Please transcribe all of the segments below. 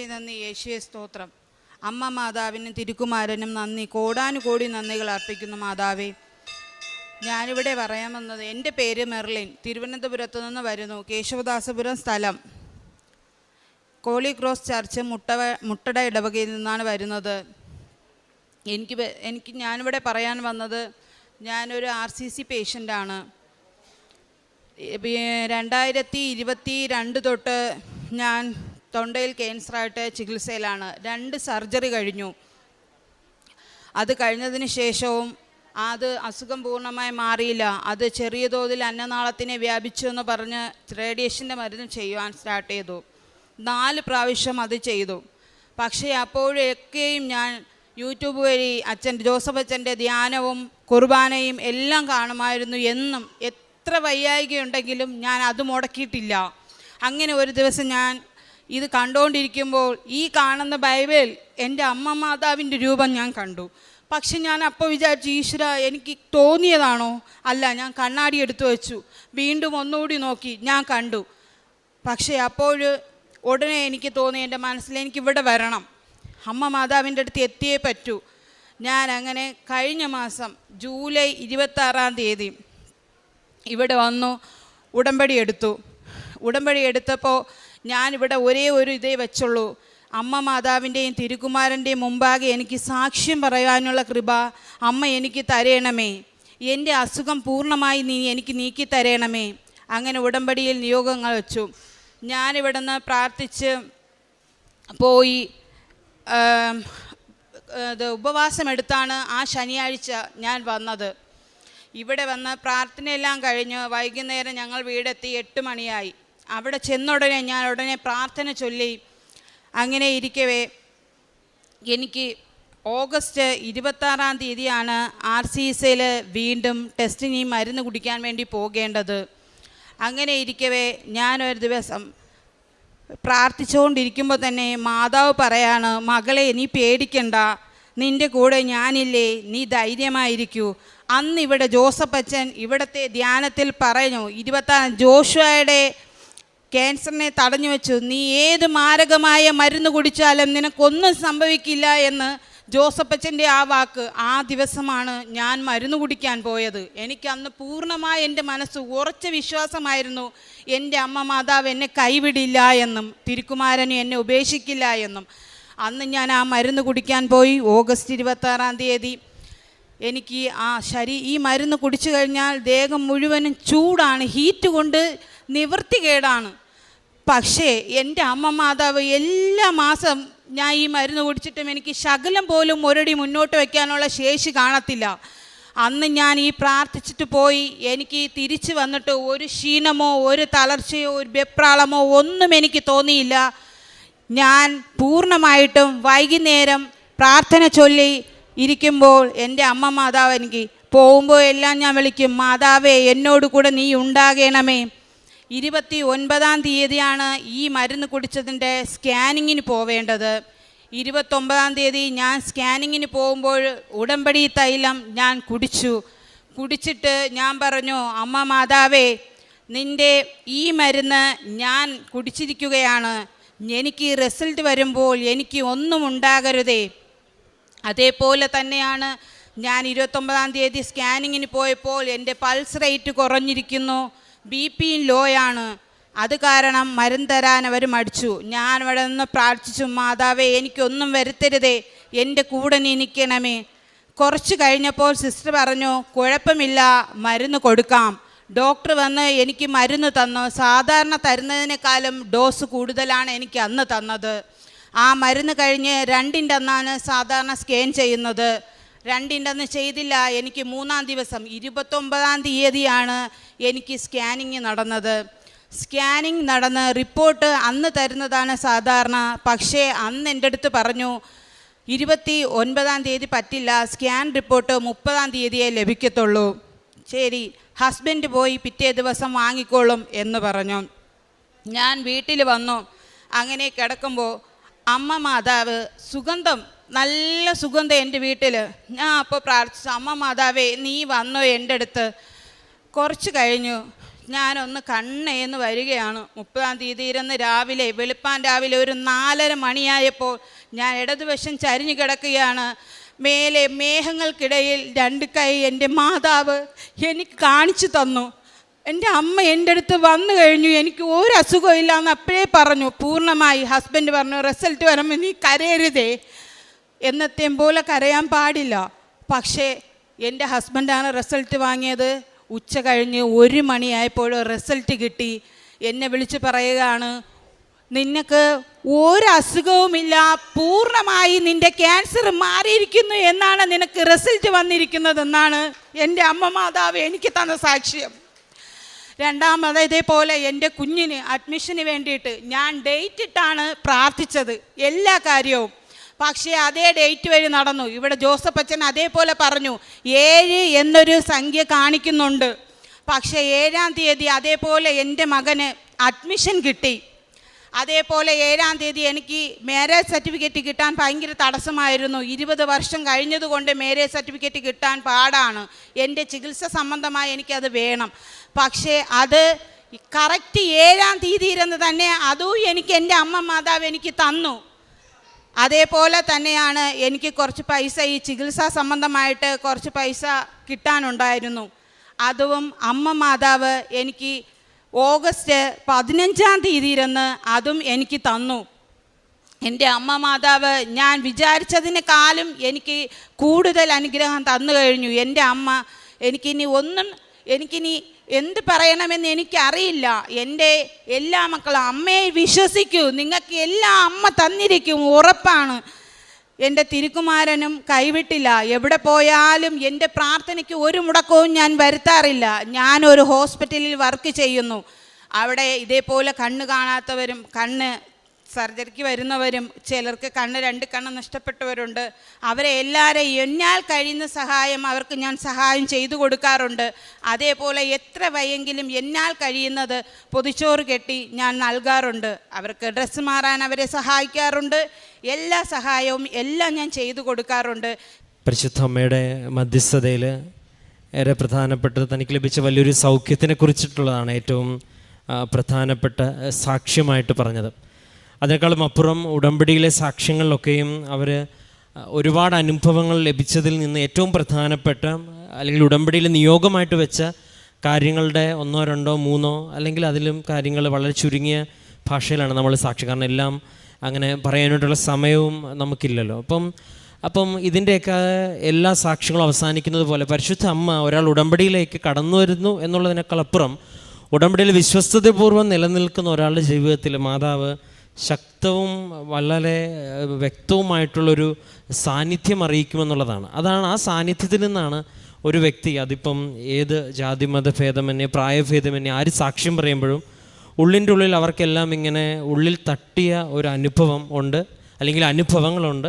നന്ദി യേശുവെ സ്തോത്രം. അമ്മ മാതാവിനും തിരുക്കുമാരനും നന്ദി കോടാനുകോടി നന്ദികൾ അർപ്പിക്കുന്നു മാതാവേ. ഞാനിവിടെ പറയാൻ വന്നത് എന്റെ പേര് മെർലിൻ തിരുവനന്തപുരത്തു നിന്ന് വരുന്നു കേശവദാസപുരം സ്ഥലം. കോളി ക്രോസ് ചർച്ച് മുട്ടവ മുട്ടട ഇടവകയിൽ നിന്നാണ് വരുന്നത്. എനിക്ക് എനിക്ക് ഞാനിവിടെ പറയാൻ വന്നത് ഞാനൊരു ആർ സി സി പേഷ്യന്റാണ്. രണ്ടായിരത്തി ഇരുപത്തി രണ്ട് തൊട്ട് ഞാൻ തൊണ്ടയിൽ ക്യാൻസറായിട്ട് ചികിത്സയിലാണ്. രണ്ട് സർജറി കഴിഞ്ഞു. അത് കഴിഞ്ഞതിന് ശേഷവും അത് അസുഖം പൂർണമായി മാറിയില്ല. അത് ചെറിയ തോതിൽ അന്നനാളത്തിനെ വ്യാപിച്ചു എന്ന് പറഞ്ഞ് റേഡിയേഷന്റെ മരുന്ന് ചെയ്യുവാൻ സ്റ്റാർട്ട് ചെയ്തു. നാല് പ്രാവശ്യം അത് ചെയ്തു. പക്ഷേ അപ്പോഴൊക്കെയും ഞാൻ യൂട്യൂബ് വഴി അച്ഛൻ ജോസഫ് അച്ഛന്റെ ധ്യാനവും കുർബാനയും എല്ലാം കാണുമായിരുന്നു. എന്നും എത്ര വയ്യായികയുണ്ടെങ്കിലും ഞാൻ അത് മുടക്കിയിട്ടില്ല. അങ്ങനെ ഒരു ദിവസം ഞാൻ ഇത് കണ്ടുകൊണ്ടിരിക്കുമ്പോൾ ഈ കാണുന്ന ബൈബിൾ എന്റെ അമ്മ മാതാവിന്റെ രൂപം ഞാൻ കണ്ടു. പക്ഷെ ഞാൻ അപ്പോൾ വിചാരിച്ചു ഈശ്വര എനിക്ക് തോന്നിയതാണോ? അല്ല ഞാൻ കണ്ണാടി എടുത്തു വെച്ചു. വീണ്ടും ഒന്നുകൂടി നോക്കി ഞാൻ കണ്ടു. പക്ഷേ അപ്പോൾ ഉടനെ എനിക്ക് തോന്നി എന്റെ മനസ്സിൽ എനിക്ക് ഇവിടെ വരണം. അമ്മ മാതാവിന്റെ അടുത്ത് എത്തിയേ പറ്റൂ. ഞാൻ അങ്ങനെ കഴിഞ്ഞ മാസം ജൂലൈ ഇരുപത്താറാം തീയതി ഇവിടെ വന്നു ഉടമ്പടി എടുത്തു. ഉടമ്പടി എടുത്തപ്പോൾ ഞാനിവിടെ ഒരേ ഒരു ഇതേ വെച്ചുള്ളൂ. അമ്മ മാതാവിന്റെയും തിരുക്കുമാരന്റെയും മുമ്പാകെ എനിക്ക് സാക്ഷ്യം പറയാനുള്ള കൃപ അമ്മ എനിക്ക് തരയണമേ എന്റെ അസുഖം പൂർണമായി നീ എനിക്ക് നീക്കി തരയണമേ അങ്ങനെ ഉടമ്പടിയിൽ നിയോഗങ്ങൾ വെച്ചു. ഞാനിവിടുന്ന് പ്രാർത്ഥിച്ച് പോയി ഇത് ഉപവാസമെടുത്താണ് ആ ശനിയാഴ്ച ഞാൻ വന്നത്. ഇവിടെ വന്ന് പ്രാർത്ഥനയെല്ലാം കഴിഞ്ഞ് വൈകുന്നേരം ഞങ്ങൾ വീടെത്തി എട്ട് മണിയായി. അവിടെ ചെന്നുടനെ ഞാൻ ഉടനെ പ്രാർത്ഥന ചൊല്ലി. അങ്ങനെ ഇരിക്കവേ. എനിക്ക് ഓഗസ്റ്റ് ഇരുപത്താറാം തീയതിയാണ് ആർ സി സിയിൽ വീണ്ടും ടെസ്റ്റിന് മരുന്ന് കുടിക്കാൻ വേണ്ടി പോകേണ്ടത്. അങ്ങനെ ഇരിക്കവേ ഞാനൊരു ദിവസം പ്രാർത്ഥിച്ചുകൊണ്ടിരിക്കുമ്പോൾ തന്നെ മാതാവ് പറയാണ് മകളെ നീ പേടിക്കണ്ട. നിന്റെ കൂടെ ഞാനില്ലേ. നീ ധൈര്യമായിരിക്കൂ. അന്ന് ഇവിടെ ജോസഫ് അച്ഛൻ ഇവിടുത്തെ ധ്യാനത്തിൽ പറഞ്ഞു ഇരുപത്താറ് ജോഷുവയുടെ ക്യാൻസറിനെ തടഞ്ഞു വെച്ചു. നീ ഏത് മാരകമായ മരുന്ന് കുടിച്ചാലും നിനക്കൊന്നും സംഭവിക്കില്ല എന്ന് ജോസഫച്ചന്റെ ആ വാക്ക് ആ ദിവസമാണ് ഞാൻ മരുന്ന് കുടിക്കാൻ പോയത്. എനിക്ക് അന്ന് പൂർണമായ എന്റെ മനസ്സ് ഉറച്ച വിശ്വാസമായിരുന്നു. എന്റെ അമ്മ മാതാവ് എന്നെ കൈവിടില്ല എന്നും തിരുക്കുമാരനും എന്നെ ഉപേക്ഷിക്കില്ല എന്നും. അന്ന് ഞാൻ ആ മരുന്ന് കുടിക്കാൻ പോയി. ഓഗസ്റ്റ് ഇരുപത്താറാം തീയതി എനിക്ക് ആ ശരി ഈ മരുന്ന് കുടിച്ചു കഴിഞ്ഞാൽ ദേഹം മുഴുവനും ചൂടാണ്. ഹീറ്റ് കൊണ്ട് നിവൃത്തികേടാണ്. പക്ഷേ എന്റെ അമ്മ മാതാവ് എല്ലാ മാസം ഞാൻ ഈ മരുന്ന് കുടിച്ചിട്ടും എനിക്ക് ശകലം പോലും ഒരടി മുന്നോട്ട് വയ്ക്കാനുള്ള ശേഷി കാണത്തില്ല. അന്ന് ഞാൻ ഈ പ്രാർത്ഥിച്ചിട്ട് പോയി. എനിക്ക് തിരിച്ചു വന്നിട്ട് ഒരു ക്ഷീണമോ ഒരു തളർച്ചയോ ഒരു വെപ്രാളമോ ഒന്നും എനിക്ക് തോന്നിയില്ല. ഞാൻ പൂർണമായിട്ടും വൈകുന്നേരം പ്രാർത്ഥന ചൊല്ലി ഇരിക്കുമ്പോൾ എന്റെ അമ്മ മാതാവ് എനിക്ക് പോകുമ്പോൾ എല്ലാം ഞാൻ വിളിക്കും. മാതാവേ എന്നോട് കൂടെ നീ ഉണ്ടാകണമേ. ഇരുപത്തി ഒൻപതാം തീയതിയാണ് ഈ മരുന്ന് കുടിച്ചതിന്റെ സ്കാനിങ്ങിന് പോവേണ്ടത്. ഇരുപത്തൊമ്പതാം തീയതി ഞാൻ സ്കാനിങ്ങിന് പോകുമ്പോൾ ഉടമ്പടി തൈലം ഞാൻ കുടിച്ചു. കുടിച്ചിട്ട് ഞാൻ പറഞ്ഞു അമ്മ മാതാവേ നിന്റെ ഈ മരുന്ന് ഞാൻ കുടിച്ചിരിക്കുകയാണ്. എനിക്ക് റിസൾട്ട് വരുമ്പോൾ എനിക്ക് ഒന്നും ഉണ്ടാകരുതേ. അതേപോലെ തന്നെയാണ് ഞാൻ ഇരുപത്തൊമ്പതാം തീയതി സ്കാനിങ്ങിന് പോയപ്പോൾ എന്റെ പൾസ് റേറ്റ് കുറഞ്ഞിരിക്കുന്നു. ബി പിയും ആണ് അത് കാരണം മരുന്ന് തരാൻ അവർ മടിച്ചു. ഞാൻ അവിടെ നിന്ന് പ്രാർത്ഥിച്ചു മാതാവേ എനിക്കൊന്നും വരുത്തരുതേ. എന്റെ കൂടെ നിൽക്കണമേ. കുറച്ച് കഴിഞ്ഞപ്പോൾ സിസ്റ്റർ പറഞ്ഞു കുഴപ്പമില്ല മരുന്ന് കൊടുക്കാം. ഡോക്ടർ വന്ന് എനിക്ക് മരുന്ന് തന്നു. സാധാരണ തരുന്നതിനേക്കാളും ഡോസ് കൂടുതലാണ് എനിക്ക് അന്ന് തന്നത്. ആ മരുന്ന് കഴിഞ്ഞ് രണ്ടിന്റെ അന്നാണ് സാധാരണ സ്കാൻ ചെയ്യുന്നത്. രണ്ടിന്റെ അന്ന് ചെയ്തില്ല. എനിക്ക് മൂന്നാം ദിവസം ഇരുപത്തൊമ്പതാം തീയതിയാണ് എനിക്ക് സ്കാനിങ് നടന്നത്. സ്കാനിങ് നടന്ന് റിപ്പോർട്ട് അന്ന് തരുന്നതാണ് സാധാരണ. പക്ഷേ അന്ന് എന്റെ അടുത്ത് പറഞ്ഞു ഇരുപത്തി ഒൻപതാം തീയതി പറ്റില്ല. സ്കാൻ റിപ്പോർട്ട് മുപ്പതാം തീയതിയേ ലഭിക്കത്തുള്ളൂ. ശരി ഹസ്ബൻഡ് പോയി പിറ്റേ ദിവസം വാങ്ങിക്കോളും എന്ന് പറഞ്ഞു. ഞാൻ വീട്ടിൽ വന്നു. അങ്ങനെ കിടക്കുമ്പോൾ അമ്മ മാതാവ് സുഗന്ധം നല്ല സുഗന്ധം എന്റെ വീട്ടിൽ ഞാൻ അപ്പോൾ പ്രാർത്ഥിച്ചു അമ്മ മാതാവേ നീ വന്നോ എന്റെ അടുത്ത്. കുറച്ച് കഴിഞ്ഞു. ഞാനൊന്ന് കണ്ണേന്ന് വരികയാണ്. മുപ്പതാം തീയതി ഇരുന്ന് രാവിലെ വെളുപ്പാൻ രാവിലെ ഒരു നാലര മണിയായപ്പോൾ ഞാൻ ഇടതുവശം ചരിഞ്ഞു കിടക്കുകയാണ്. മേലെ മേഘങ്ങൾക്കിടയിൽ രണ്ട് കൈ എന്റെ മാതാവ് എനിക്ക് കാണിച്ചു തന്നു. എന്റെ അമ്മ എന്റെ അടുത്ത് വന്നു കഴിഞ്ഞു. എനിക്ക് ഒരു അസുഖവും ഇല്ലാന്ന് അപ്പോഴേ പറഞ്ഞു. പൂർണമായി ഹസ്ബൻഡ് പറഞ്ഞു റിസൾട്ട് വരുമ്പോൾ നീ കരയരുതേ. എന്നത്തെയും പോലെ കരയാൻ പാടില്ല. പക്ഷേ എന്റെ ഹസ്ബൻഡാണ് റിസൾട്ട് വാങ്ങിയത്. ഉച്ച കഴിഞ്ഞ് ഒരു മണിയായപ്പോൾ റിസൾട്ട് കിട്ടി. എന്നെ വിളിച്ച് പറയുകയാണ് നിനക്ക് ഒരു അസുഖവുമില്ല. പൂർണമായി നിന്റെ ക്യാൻസർ മാറിയിരിക്കുന്നു എന്നാണ് നിനക്ക് റിസൾട്ട് വന്നിരിക്കുന്നതെന്നാണ് എന്റെ അമ്മ മാതാവ് എനിക്ക് തന്ന സാക്ഷ്യം. രണ്ടാമത് ഇതേപോലെ എന്റെ കുഞ്ഞിന് അഡ്മിഷന് വേണ്ടിയിട്ട് ഞാൻ ഡേറ്റ് ഇട്ടാണ് പ്രാർത്ഥിച്ചത്. എല്ലാ കാര്യവും. പക്ഷേ അതേ ഡേറ്റ് വഴി നടന്നു. ഇവിടെ ജോസഫ് അച്ഛൻ അതേപോലെ പറഞ്ഞു ഏഴ് എന്നൊരു സംഖ്യ കാണിക്കുന്നുണ്ട്. പക്ഷേ ഏഴാം തീയതി അതേപോലെ എന്റെ മകന് അഡ്മിഷൻ കിട്ടി. അതേപോലെ ഏഴാം തീയതി എനിക്ക് മാരേജ് സർട്ടിഫിക്കറ്റ് കിട്ടാൻ ഭയങ്കര തടസ്സമായിരുന്നു. ഇരുപത് വർഷം കഴിഞ്ഞതുകൊണ്ട് മാരേജ് സർട്ടിഫിക്കറ്റ് കിട്ടാൻ പാടാണ്. എന്റെ ചികിത്സ സംബന്ധമായി എനിക്കത് വേണം. പക്ഷേ അത് കറക്റ്റ് ഏഴാം തീയതി ഇരുന്ന് തന്നെ അതും എനിക്ക് എന്റെ അമ്മ മാതാവ് എനിക്ക് തന്നു. അതേപോലെ തന്നെയാണ് എനിക്ക് കുറച്ച് പൈസ ഈ ചികിത്സാ സംബന്ധമായിട്ട് കുറച്ച് പൈസ കിട്ടാനുണ്ടായിരുന്നു. അതും അമ്മ മാതാവ് എനിക്ക് ഓഗസ്റ്റ് പതിനഞ്ചാം തീയതി ഇരുന്ന് അതും എനിക്ക് തന്നു. എന്റെ അമ്മ മാതാവ് ഞാൻ വിചാരിച്ചതിനേക്കാളും എനിക്ക് കൂടുതൽ അനുഗ്രഹം തന്നു കഴിഞ്ഞു. എന്റെ അമ്മ എനിക്കിനി ഒന്നും എനിക്കിനി എന്ത് പറയണമെന്ന് എനിക്കറിയില്ല. എന്റെ എല്ലാ മക്കളും അമ്മയെ വിശ്വസിക്കൂ. നിങ്ങൾക്ക് എല്ലാ അമ്മ തന്നിരിക്കും ഉറപ്പാണ്. എന്റെ തിരുക്കുമാരനും കൈവിട്ടില്ല. എവിടെ പോയാലും എന്റെ പ്രാർത്ഥനയ്ക്ക് ഒരു മുടക്കവും ഞാൻ വരുത്താറില്ല. ഞാനൊരു ഹോസ്പിറ്റലിൽ വർക്ക് ചെയ്യുന്നു. അവിടെ ഇതേപോലെ കണ്ണ് കാണാത്തവരും കണ്ണ് സർജറിക്ക് വരുന്നവരും ചിലർക്ക് കണ്ണ് രണ്ട് കണ്ണ് നഷ്ടപ്പെട്ടവരുണ്ട്. അവരെ എല്ലാവരെയും എന്നാൽ കഴിയുന്ന സഹായം അവർക്ക് ഞാൻ സഹായം ചെയ്തു കൊടുക്കാറുണ്ട്. അതേപോലെ എത്ര വയ്യെങ്കിലും എന്നാൽ കഴിയുന്നത് പൊതിച്ചോറ് കെട്ടി ഞാൻ നൽകാറുണ്ട്. അവർക്ക് ഡ്രസ്സ് മാറാൻ അവരെ സഹായിക്കാറുണ്ട്. എല്ലാ സഹായവും എല്ലാം ഞാൻ ചെയ്തു കൊടുക്കാറുണ്ട്. പരിശുദ്ധ അമ്മയുടെ മധ്യസ്ഥതയിൽ ഏറെ പ്രധാനപ്പെട്ടത് തനിക്ക് ലഭിച്ച വലിയൊരു സൗഖ്യത്തിനെ കുറിച്ചിട്ടുള്ളതാണ് ഏറ്റവും പ്രധാനപ്പെട്ട സാക്ഷ്യമായിട്ട് പറഞ്ഞത്. അതിനേക്കാളും അപ്പുറം ഉടമ്പടിയിലെ സാക്ഷ്യങ്ങളിലൊക്കെയും അവർ ഒരുപാട് അനുഭവങ്ങൾ ലഭിച്ചതിൽ നിന്ന് ഏറ്റവും പ്രധാനപ്പെട്ട അല്ലെങ്കിൽ ഉടമ്പടിയിൽ നിയോഗമായിട്ട് വെച്ച കാര്യങ്ങളുടെ ഒന്നോ രണ്ടോ മൂന്നോ അല്ലെങ്കിൽ അതിലും കാര്യങ്ങൾ വളരെ ചുരുങ്ങിയ ഭാഷയിലാണ് നമ്മൾ സാക്ഷി കാരണം എല്ലാം അങ്ങനെ പറയാനായിട്ടുള്ള സമയവും നമുക്കില്ലല്ലോ. അപ്പം അപ്പം ഇതിന്റെയൊക്കെ എല്ലാ സാക്ഷ്യങ്ങളും അവസാനിക്കുന്നത് പോലെ പരിശുദ്ധ അമ്മ ഒരാൾ ഉടമ്പടിയിലേക്ക് കടന്നു വരുന്നു എന്നുള്ളതിനേക്കാൾ അപ്പുറം ഉടമ്പടിയിൽ വിശ്വസ്തതപൂർവം നിലനിൽക്കുന്ന ഒരാളുടെ ജീവിതത്തിൽ മാതാവ് ശക്തവും വളരെ വ്യക്തവുമായിട്ടുള്ളൊരു സാന്നിധ്യം അറിയിക്കുമെന്നുള്ളതാണ്. അതാണ് ആ സാന്നിധ്യത്തിൽ നിന്നാണ് ഒരു വ്യക്തി അതിപ്പം ഏത് ജാതി മത ഭേദമന്യേ പ്രായഭേദമന്യേ ആര് സാക്ഷ്യം പറയുമ്പോഴും ഉള്ളിന്റെ ഉള്ളിൽ അവർക്കെല്ലാം ഇങ്ങനെ ഉള്ളിൽ തട്ടിയ ഒരു അനുഭവം ഉണ്ട് അല്ലെങ്കിൽ അനുഭവങ്ങളുണ്ട്.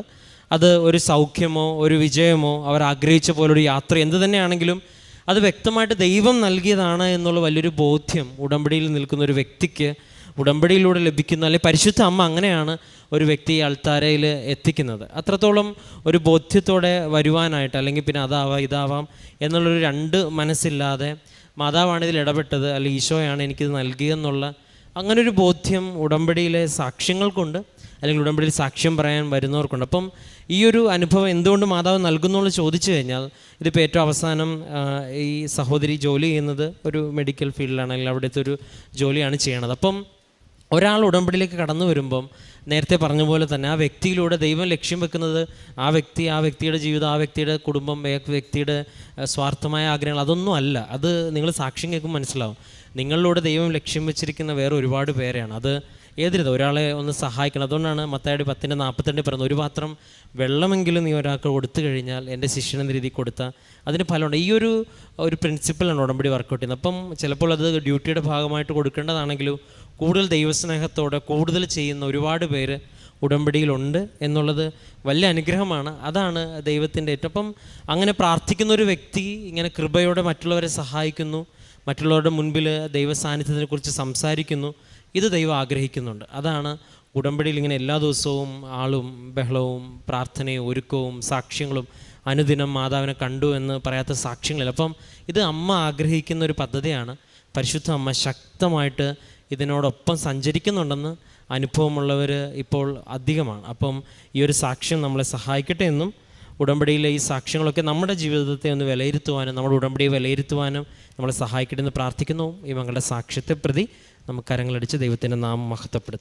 അത് ഒരു സൗഖ്യമോ ഒരു വിജയമോ അവർ ആഗ്രഹിച്ച പോലൊരു യാത്ര എന്ത് തന്നെയാണെങ്കിലും അത് വ്യക്തമായിട്ട് ദൈവം നൽകിയതാണ് എന്നുള്ള വലിയൊരു ബോധ്യം ഉടമ്പടിയിൽ നിൽക്കുന്ന ഒരു വ്യക്തിക്ക് ഉടമ്പടിയിലൂടെ ലഭിക്കുന്ന അല്ലെങ്കിൽ പരിശുദ്ധ അമ്മ അങ്ങനെയാണ് ഒരു വ്യക്തിയെ അൾത്താരയിൽ എത്തിക്കുന്നത്. അത്രത്തോളം ഒരു ബോധ്യത്തോടെ വരുവാനായിട്ട് അല്ലെങ്കിൽ പിന്നെ അതാവാം ഇതാവാം എന്നുള്ളൊരു രണ്ട് മനസ്സില്ലാതെ മാതാവാണ് ഇതിൽ ഇടപെട്ടത് അല്ലെങ്കിൽ ഈശോയാണ് എനിക്കിത് നൽകിയെന്നുള്ള അങ്ങനൊരു ബോധ്യം ഉടമ്പടിയിലെ സാക്ഷ്യങ്ങൾക്കുണ്ട് അല്ലെങ്കിൽ ഉടമ്പടിയിൽ സാക്ഷ്യം പറയാൻ വരുന്നവർക്കുണ്ട്. അപ്പം ഈ ഒരു അനുഭവം എന്തുകൊണ്ട് മാതാവ് നൽകുന്നു ചോദിച്ചു കഴിഞ്ഞാൽ ഇതിപ്പോൾ ഏറ്റവും അവസാനം ഈ സഹോദരി ജോലി ചെയ്യുന്നത് ഒരു മെഡിക്കൽ ഫീൽഡിലാണ് അല്ലെങ്കിൽ അവിടുത്തെ ഒരു ജോലിയാണ് ചെയ്യണത്. അപ്പം ഒരാൾ ഉടമ്പടിയിലേക്ക് കടന്നു വരുമ്പം നേരത്തെ പറഞ്ഞ പോലെ തന്നെ ആ വ്യക്തിയിലൂടെ ദൈവം ലക്ഷ്യം വെക്കുന്നത് ആ വ്യക്തി ആ വ്യക്തിയുടെ ജീവിതം ആ വ്യക്തിയുടെ കുടുംബം വ്യക്തിയുടെ സ്വാർത്ഥമായ ആഗ്രഹങ്ങൾ അതൊന്നും അല്ല. അത് നിങ്ങൾ സാക്ഷ്യം കേൾക്കുമ്പോൾ മനസ്സിലാവും. നിങ്ങളിലൂടെ ദൈവം ലക്ഷ്യം വെച്ചിരിക്കുന്ന വേറെ ഒരുപാട് പേരെയാണ്. അത് ഏതിരുത് ഒരാളെ ഒന്ന് സഹായിക്കണം. അതുകൊണ്ടാണ് മത്തായുടെ പത്തിന്റെ നാൽപ്പത്തിരണ്ട് പറയുന്നത് ഒരു പാത്രം വെള്ളമെങ്കിലും നീ ഒരാൾക്ക് കൊടുത്തു കഴിഞ്ഞാൽ എന്റെ എന്ന രീതിയിൽ കൊടുത്താൽ അതിന് ഫലമുണ്ട്. ഈ ഒരു ഒരു പ്രിൻസിപ്പിളാണ് ഉടമ്പടി വർക്കൗട്ട് ചെയ്യുന്നത്. അപ്പം ചിലപ്പോൾ അത് ഡ്യൂട്ടിയുടെ ഭാഗമായിട്ട് കൊടുക്കേണ്ടതാണെങ്കിലും കൂടുതൽ ദൈവസ്നേഹത്തോടെ കൂടുതൽ ചെയ്യുന്ന ഒരുപാട് പേര് ഉടമ്പടിയിലുണ്ട് എന്നുള്ളത് വലിയ അനുഗ്രഹമാണ്. അതാണ് ദൈവത്തിന്റെ ഏറ്റവും അപ്പം അങ്ങനെ പ്രാർത്ഥിക്കുന്ന ഒരു വ്യക്തി ഇങ്ങനെ കൃപയോടെ മറ്റുള്ളവരെ സഹായിക്കുന്നു. മറ്റുള്ളവരുടെ മുൻപിൽ ദൈവ സാന്നിധ്യത്തിനെക്കുറിച്ച് സംസാരിക്കുന്നു. ഇത് ദൈവം ആഗ്രഹിക്കുന്നുണ്ട്. അതാണ് ഉടമ്പടിയിൽ ഇങ്ങനെ എല്ലാ ദിവസവും ആളും ബഹളവും പ്രാർത്ഥനയും ഒരുക്കവും സാക്ഷ്യങ്ങളും അനുദിനം മാതാവിനെ കണ്ടു എന്ന് പറയാത്ത സാക്ഷ്യങ്ങളിൽ അപ്പം ഇത് അമ്മ ആഗ്രഹിക്കുന്ന ഒരു പദ്ധതിയാണ്. പരിശുദ്ധ അമ്മ ശക്തമായിട്ട് ഇതിനോടൊപ്പം സഞ്ചരിക്കുന്നുണ്ടെന്ന് അനുഭവമുള്ളവർ ഇപ്പോൾ അധികമാണ്. അപ്പം ഈ ഒരു സാക്ഷ്യം നമ്മളെ സഹായിക്കട്ടെ എന്നും ഉടമ്പടിയിലെ ഈ സാക്ഷ്യങ്ങളൊക്കെ നമ്മുടെ ജീവിതത്തെ ഒന്ന് വിലയിരുത്തുവാനും നമ്മുടെ ഉടമ്പടിയെ വിലയിരുത്തുവാനും നമ്മളെ സഹായിക്കട്ടെ എന്ന് പ്രാർത്ഥിക്കുന്നു. ഈ മകളുടെ സാക്ഷ്യത്തെ പ്രതി നമുക്ക് കരങ്ങളടിച്ച് ദൈവത്തിന്റെ നാമം മഹത്വപ്പെടുത്തും